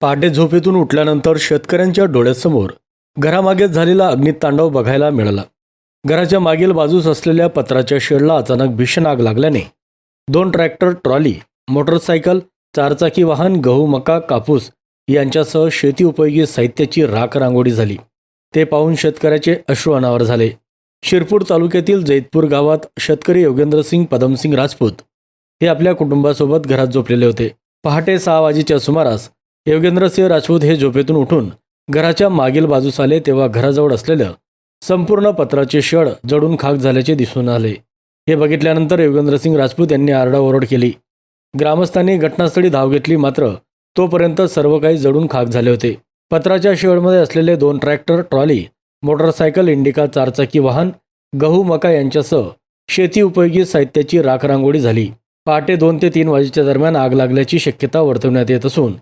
पहाटे झोपेतून उठल्यानंतर शेतकऱ्यांच्या डोळ्यासमोर घरामागेच झालेला अग्नितांडव बघायला मिळाला. घराच्या मागील बाजूस असलेल्या पत्राच्या शेडला अचानक भीषण आग लागल्याने दोन ट्रॅक्टर ट्रॉली मोटरसायकल चारचाकी वाहन गहू मका कापूस यांच्यासह शेती उपयोगी साहित्याची राख रांगोळी झाली. ते पाहून शेतकऱ्याचे अश्रू अनावर झाले. शिरपूर तालुक्यातील जैतपूर गावात शेतकरी योगेंद्रसिंग पदमसिंग राजपूत हे आपल्या कुटुंबासोबत घरात झोपलेले होते. पहाटे सहा वाजेच्या सुमारास योगेंद्रसिंह राजपूत हे झोपेतून उठून घराच्या मागील बाजूस आले तेव्हा घराजवळ असलेलं संपूर्ण पत्राचे शेड जडून खाक झाल्याचे दिसून आले. हे बघितल्यानंतर योगेंद्रसिंग राजपूत यांनी आरडाओरड केली. ग्रामस्थांनी घटनास्थळी धाव घेतली मात्र तोपर्यंत सर्व काही जडून खाक झाले होते. पत्राच्या शेडमध्ये असलेले दोन ट्रॅक्टर ट्रॉली मोटरसायकल इंडिका चारचाकी वाहन गहू मका यांच्यासह शेती उपयोगी साहित्याची राखरांगोळी झाली. पहाटे दोन ते तीन वाजेच्या दरम्यान आग लागल्याची शक्यता वर्तवण्यात येत असून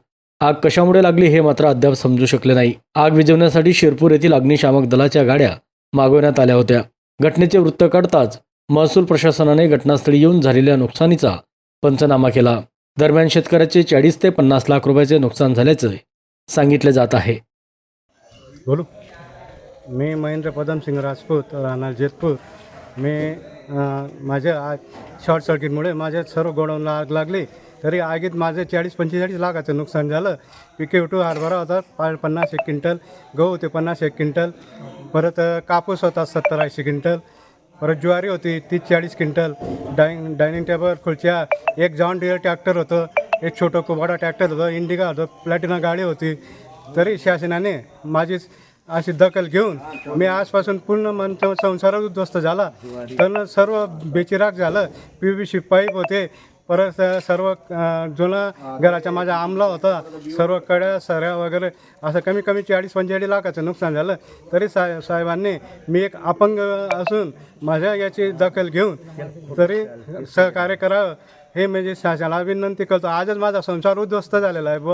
आग कशामुळे लागली हे मात्र अद्याप समजू शकले नाही. आग विझवण्यासाठी शिरपूर येथील अग्निशामक दलाच्या गाड्या मागवण्यात आल्या होत्या. घटनेचे वृत्त काढताच महसूल प्रशासनाने घटनास्थळी येऊन झालेल्या नुकसानीचा पंचनामा केला. दरम्यान शेतकऱ्याचे चाळीस ते पन्नास लाख रुपयाचे नुकसान झाल्याचे सांगितले जात आहे. बोलू. मी महेंद्र पदमसिंग राजपूत राहणार जेतपूर. मी माझ्या शॉर्ट सर्किटमुळे माझ्या सर्व गोडाऊनला आग लागली. तरी आगीत माझे चाळीस पंचेचाळीस लाखाचं नुकसान झालं. पिकेटू हरभरा होता पा पन्नास एक क्विंटल. गहू होते पन्नास एक क्विंटल. परत कापूस होता सत्तर ऐंशी क्विंटल. परत ज्वारी होती तीस चाळीस क्विंटल. डायनिंग डायनिंग टेबल खुर्च्या. एक जॉन डिअर ट्रॅक्टर होतं एक छोटं कुबाडा ट्रॅक्टर होतं इंडिका होतं प्लॅटिना गाडी होती. तरी शासनाने माझीच अशी दखल घेऊन मी आजपासून पूर्ण मन संसार उद्ध्वस्त झाला. तर सर्व बेचिराग झालं. पी व्ही सी पाईप होते परत सर्व जुनं जुना माझा आमला होता. सर्व कड्या सऱ्या वगैरे असं कमी कमी चाळीस पंचेचाळीस लाखाचं नुकसान झालं. तरी साहेब साहेबांनी मी एक अपंग असून माझ्या याची दखल घेऊन तरी सहकार्य करावं. हे म्हणजे शासनाला विनंती करतो. आजच माझा संसार उद्ध्वस्त झालेला आहे. ब